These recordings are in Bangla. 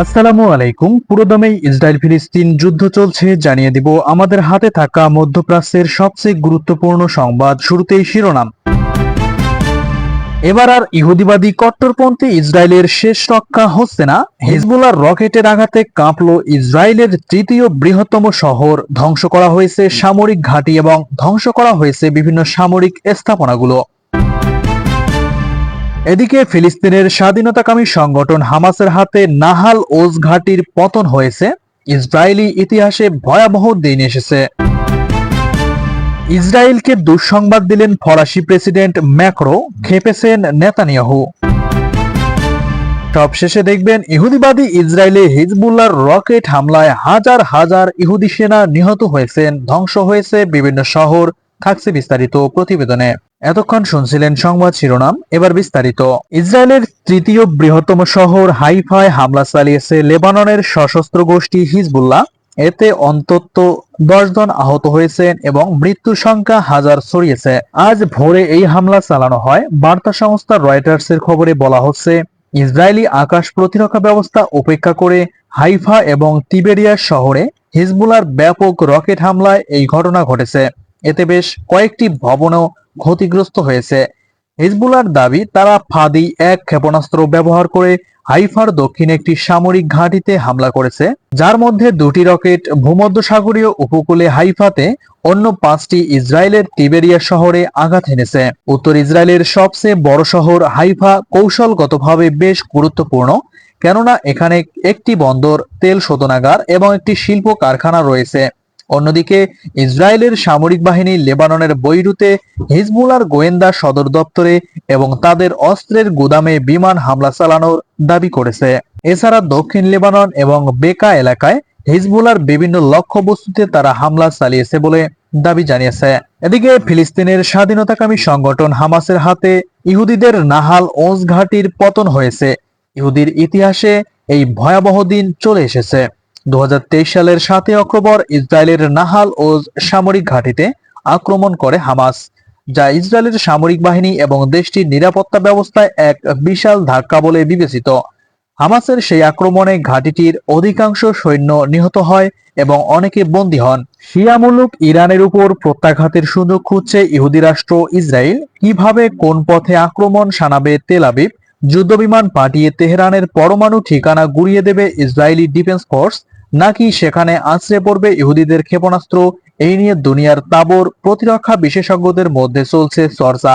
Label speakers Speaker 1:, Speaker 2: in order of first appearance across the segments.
Speaker 1: আসসালামু আলাইকুম পুরোদমে ইসরায়েল ফিলিস্তিন যুদ্ধ চলছে জানিয়ে দিব আমাদের হাতে থাকা মধ্যপ্রাচ্যের সবচেয়ে গুরুত্বপূর্ণ সংবাদ শুরুতেই শিরোনাম এবার আর ইহুদিবাদী কট্টরপন্থী ইসরায়েলের শেষ রক্ষা হচ্ছে না হিজবুলার রকেটের আঘাতে কাঁপল ইসরায়েলের তৃতীয় বৃহত্তম শহর ধ্বংস করা হয়েছে সামরিক ঘাঁটি এবং ধ্বংস করা হয়েছে বিভিন্ন সামরিক স্থাপনাগুলো এদিকে ফিলিস্তিনের স্বাধীনতাকামী সংগঠন হামাসের হাতে নাহাল ওজ ঘাটির পতন হয়েছে ইসরায়েলি ইতিহাসে ভয়াবহ দিন এসেছে ইসরায়েলকে দুঃসংবাদ দিলেন ফরাসি প্রেসিডেন্ট ম্যাক্রো খেপেছেন নেতানিয়াহু শেষে দেখবেন ইহুদিবাদী ইসরায়েলে হিজবুল্লার রকেট হামলায় হাজার হাজার ইহুদি সেনা নিহত হয়েছেন ধ্বংস হয়েছে বিভিন্ন শহর থাকছে বিস্তারিত প্রতিবেদনে এতক্ষণ শুনছিলেন সংবাদ শিরোনাম এবার বিস্তারিত ইসরায়েলের তৃতীয় বৃহত্তম শহর হাইফায় হামলা চালিয়েছে লেবাননের সশস্ত্র গোষ্ঠী হিজবুল্লাহ এতে অন্তত দশ জন আহত হয়েছেন এবং মৃত্যুর সংখ্যা হাজার ছড়িয়েছে আজ ভোরে এই হামলা চালানো হয় বার্তা সংস্থা রয়টার্সের খবরে বলা হচ্ছে ইসরায়েলি আকাশ প্রতিরক্ষা ব্যবস্থা উপেক্ষা করে হাইফা এবং তিবেরিয়া শহরে হিজবুলার ব্যাপক রকেট হামলায় এই ঘটনা ঘটেছে এতে বেশ কয়েকটি ভবনও ক্ষতিগ্রস্ত হয়েছে হিজবুলার দাবি তারা ফাদি এক ক্ষেপণাস্ত্র ব্যবহার করে হাইফার দক্ষিণে একটি সামরিক ঘাঁটিতে হামলা করেছে যার মধ্যে দুটি রকেট ভূমধ্যসাগরীয় উপকূলে হাইফাতে অন্য পাঁচটি ইসরায়েলের তিবেরিয়া শহরে আঘাত এনেছে উত্তর ইসরায়েলের সবচেয়ে বড় শহর হাইফা কৌশলগতভাবে বেশ গুরুত্বপূর্ণ কেননা এখানে একটি বন্দর তেল শোধনাগার এবং একটি শিল্প কারখানা রয়েছে অন্যদিকে ইসরায়েলের সামরিক বাহিনী লেবাননের বৈরুতে হিজবুলার গোয়েন্দা সদর দপ্তরে এবং তাদের অস্ত্রের গুদামে বিমান হামলা চালানোর দাবি করেছে এছাড়া দক্ষিণ লেবানন এবং বেকা এলাকায় হিজবুলার বিভিন্ন লক্ষ্যবস্তুতে তারা হামলা চালিয়েছে বলে দাবি জানিয়েছে এদিকে ফিলিস্তিনের স্বাধীনতাকামী সংগঠন হামাসের হাতে ইহুদিদের নাহাল ওজ ঘাটির পতন হয়েছে ইহুদির ইতিহাসে এই ভয়াবহ দিন চলে এসেছে 2023 সালের সাতই অক্টোবর ইসরায়েলের নাহাল ও সামরিক ঘাঁটিতে আক্রমণ করে হামাস যা ইসরায়েলের সামরিক বাহিনী এবং দেশটির নিরাপত্তা ব্যবস্থায় এক বিশাল ধাক্কা বলে বিবেচিত হামাসের সেই আক্রমণে ঘাঁটিটির অধিকাংশ সৈন্য নিহত হয় এবং অনেকে বন্দী হন শিয়া ইরানের উপর প্রত্যাঘাতের সুযোগ খুঁজছে ইহুদি রাষ্ট্র ইসরায়েল কিভাবে কোন পথে আক্রমণ সানাবে তেলাবিব যুদ্ধবিমান পাঠিয়ে তেহরানের পরমাণু ঠিকানা গুড়িয়ে দেবে ইসরায়েলি ডিফেন্স ফোর্স নাকি সেখানে আছড়ে পড়বে ইহুদিদের ক্ষেপণাস্ত্র এই নিয়ে দুনিয়ার তাবর প্রতিরক্ষা বিশেষজ্ঞদের মধ্যে চলছে চর্চা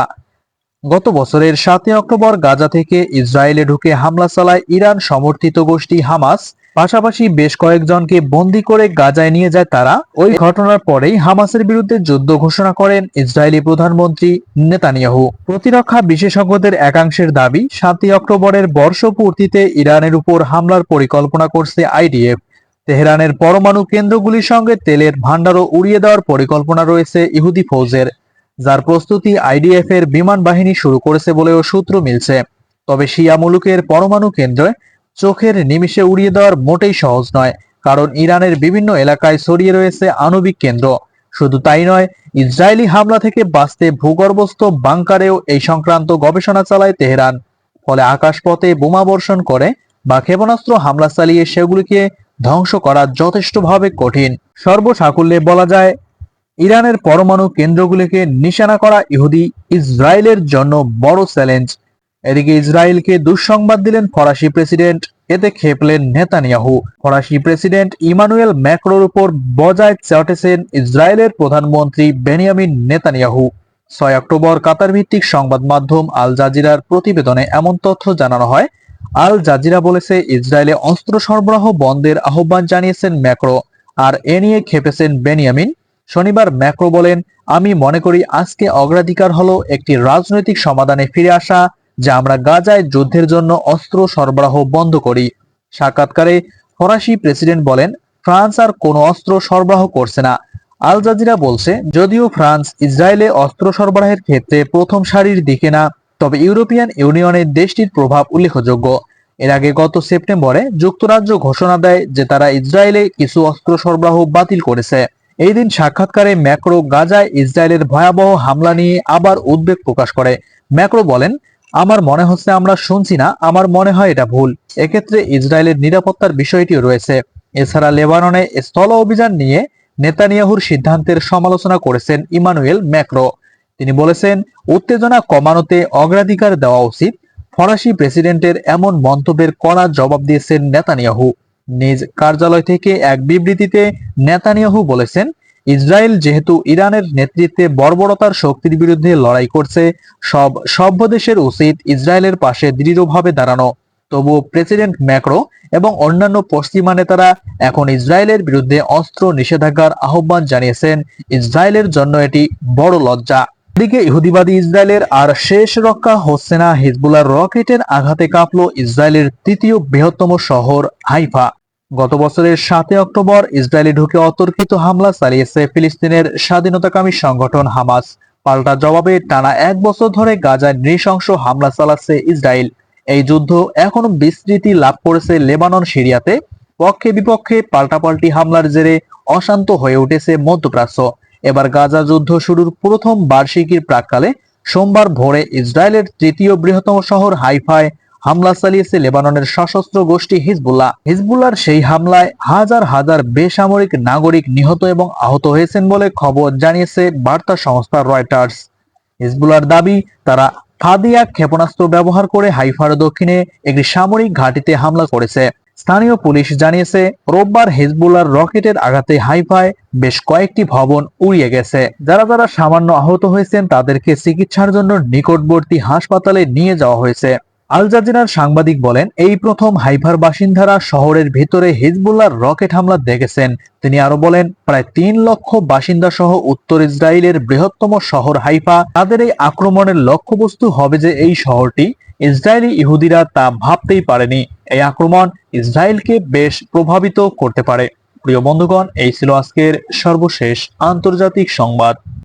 Speaker 1: গত বছরের সাতই অক্টোবর গাজা থেকে ইসরায়েলে ঢুকে হামলা চালায় ইরান সমর্থিত গোষ্ঠী হামাস পাশাপাশি বেশ কয়েকজনকে বন্দী করে গাজায় নিয়ে যায় তারা ওই ঘটনার পরেই হামাসের বিরুদ্ধে যুদ্ধ ঘোষণা করেন ইসরায়েলি প্রধানমন্ত্রী নেতানিয়াহু প্রতিরক্ষা বিশেষজ্ঞদের একাংশের দাবি সাতই অক্টোবরের বর্ষপূর্তিতে ইরানের উপর হামলার পরিকল্পনা করছে আইডিএফ তেহরানের পরমাণু কেন্দ্রগুলির সঙ্গে তেলের ভাণ্ডারও উড়িয়ে দেওয়ার পরিকল্পনা রয়েছে ইহুদি ফৌজের যার প্রস্তুতি আইডিএফ এর বিমান বাহিনী শুরু করেছে বলেও সূত্র মিলছে তবে শিয়া মুলুকের পরমাণু কেন্দ্রে চোখের নিমিষে উড়িয়ে দেওয়ার মোটেই সহজ নয় কারণ ইরানের বিভিন্ন এলাকায় ছড়িয়ে রয়েছে আণবিক কেন্দ্র শুধু তাই নয় ইসরায়েলি হামলা থেকে বাঁচতে ভূগর্ভস্থ বাংকারেও এই সংক্রান্ত গবেষণা চালায় তেহরান ফলে আকাশপথে বোমা বর্ষণ করে বা ক্ষেপণাস্ত্র হামলা চালিয়ে সেগুলিকে ধ্বংস করা যথেষ্টভাবে কঠিন সর্বসাকুল্যে বলা যায় ইরানের পরমাণু কেন্দ্রগুলিকে নিশানা করা ইহুদি ইসরায়েলের জন্য বড় চ্যালেঞ্জ এদিকে ইসরায়েলকে দুঃসংবাদ দিলেন ফরাসি প্রেসিডেন্ট এতে খেপলেন নেতানিয়াহু ফরাসি প্রেসিডেন্ট ইমানুয়েল ম্যাক্রোর উপর বজায় চটেছেন ইসরায়েলের প্রধানমন্ত্রী বেনিয়ামিন নেতানিয়াহু ছয় অক্টোবর কাতার ভিত্তিক সংবাদ মাধ্যম আল জাজিরার প্রতিবেদনে এমন তথ্য জানানো হয় আল জাজিরা বলেছে ইসরায়েলে অস্ত্র সরবরাহ বন্ধের আহ্বান জানিয়েছেন ম্যাক্রো আর এ নিয়ে খেপেছেন বেনিয়ামিন শনিবার ম্যাক্রো বলেন আমি মনে করি আজকে অগ্রাধিকার হলো একটি রাজনৈতিক সমাধানে ফিরে আসা যে আমরা গাজায় যুদ্ধের জন্য অস্ত্র সরবরাহ বন্ধ করি সাক্ষাৎকারে ফরাসি প্রেসিডেন্ট বলেন ফ্রান্স আর কোনো অস্ত্র সরবরাহ করছে না আল জাজিরা বলছে যদিও ফ্রান্স ইসরায়েলে অস্ত্র সরবরাহের ক্ষেত্রে প্রথম সারির দিকে না তবে ইউরোপিয়ান ইউনিয়নের দেশটির প্রভাব উল্লেখযোগ্য এর আগে গত সেপ্টেম্বরে যুক্তরাজ্য ঘোষণা দেয় যে তারা ইসরায়েলে কিছু অস্ত্র সরবরাহ বাতিল করেছে এই দিন সাক্ষাৎকারে ম্যাক্রো গাজায় ইসরায়েলের ভয়াবহ হামলা নিয়ে আবার উদ্বেগ প্রকাশ করে ম্যাক্রো বলেন আমার মনে হচ্ছে আমরা শুনছি না আমার মনে হয় এটা ভুল এক্ষেত্রে ইসরায়েলের নিরাপত্তার বিষয়টিও রয়েছে এছাড়া লেবাননে স্থল অভিযান নিয়ে নেতানিয়াহুর সিদ্ধান্তের সমালোচনা করেছেন ইমানুয়েল ম্যাক্রো তিনি বলেছেন উত্তেজনা কমানোতে অগ্রাধিকার দেওয়া উচিত ফরাসি প্রেসিডেন্টের এমন মন্তব্যের কড়া জবাব দিয়েছেন নেতানিয়াহু নিজ কার্যালয় থেকে এক বিবৃতিতে নেতানিয়াহু বলেছেন ইসরায়েল যেহেতু ইরানের নেতৃত্বে বর্বরতার শক্তির বিরুদ্ধে লড়াই করছে সব সভ্য দেশের উচিত ইসরায়েলের পাশে দৃঢ়ভাবে দাঁড়ানো তবুও প্রেসিডেন্ট ম্যাক্রো এবং অন্যান্য পশ্চিমা নেতারা এখন ইসরায়েলের বিরুদ্ধে অস্ত্র নিষেধাজ্ঞার আহ্বান জানিয়েছেন ইসরায়েলের জন্য এটি বড় লজ্জা এদিকে ইহুদিবাদী ইসরায়েলের আর শেষ রক্ষা হচ্ছে না হিজবুলার রকেটের আঘাতে কাঁপল ইসরায়েলের তৃতীয় বৃহত্তম শহর হাইফা গত বছরের সাতই অক্টোবর ইসরায়েলে ঢুকে অতর্কিত হামলা চালিয়েছে ফিলিস্তিনের স্বাধীনতাকামী সংগঠন হামাস পাল্টা জবাবে টানা এক বছর ধরে গাজায় নৃশংস হামলা চালাচ্ছে ইসরায়েল এই যুদ্ধ এখনো বিস্তৃতি লাভ করেছে লেবানন সিরিয়াতে পক্ষে বিপক্ষে পাল্টাপাল্টি হামলার জেরে অশান্ত হয়ে উঠেছে মধ্যপ্রাচ্য এবার গাজা যুদ্ধ শুরুর প্রথম বার্ষিকীর প্রাককালে সোমবার ভোরে ইসরায়েলের তৃতীয় বৃহত্তম শহর হাইফায় হামলা চালিয়েছে লেবাননের সশস্ত্র গোষ্ঠী হিজবুল্লাহ হিজবুল্লার সেই হামলায় হাজার হাজার বেসামরিক নাগরিক নিহত এবং আহত হয়েছেন বলে খবর জানিয়েছে বার্তা সংস্থা রয়টার্স হিজবুল্লার দাবি তারা ফাদিয়া ক্ষেপণাস্ত্র ব্যবহার করে হাইফার দক্ষিণে একটি সামরিক ঘাঁটিতে হামলা করেছে স্থানীয় পুলিশ জানিয়েছে রোববার হিজবুল্লার রকেটের আঘাতে হাইফায় বেশ কয়েকটি ভবন উড়িয়ে গেছে যারা যারা সামান্য আহত হয়েছেন তাদেরকে চিকিৎসার জন্য নিকটবর্তী হাসপাতালে নিয়ে যাওয়া হয়েছে আল জাজিরার সাংবাদিক বলেন এই প্রথম হাইফার বাসিন্দারা শহরের ভেতরে হিজবুল্লার রকেট হামলা দেখেছেন তিনি আরো বলেন প্রায় তিন লক্ষ বাসিন্দা সহ উত্তর ইসরায়েলের বৃহত্তম শহর হাইফা তাদের এই আক্রমণের লক্ষ্যবস্তু হবে যে এই শহরটি ইসরায়েলি ইহুদিরা তা ভাবতেই পারেনি এই আক্রমণ ইসরায়েলকে বেশ প্রভাবিত করতে পারে প্রিয় বন্ধুগণ এই ছিল আজকের সর্বশেষ আন্তর্জাতিক সংবাদ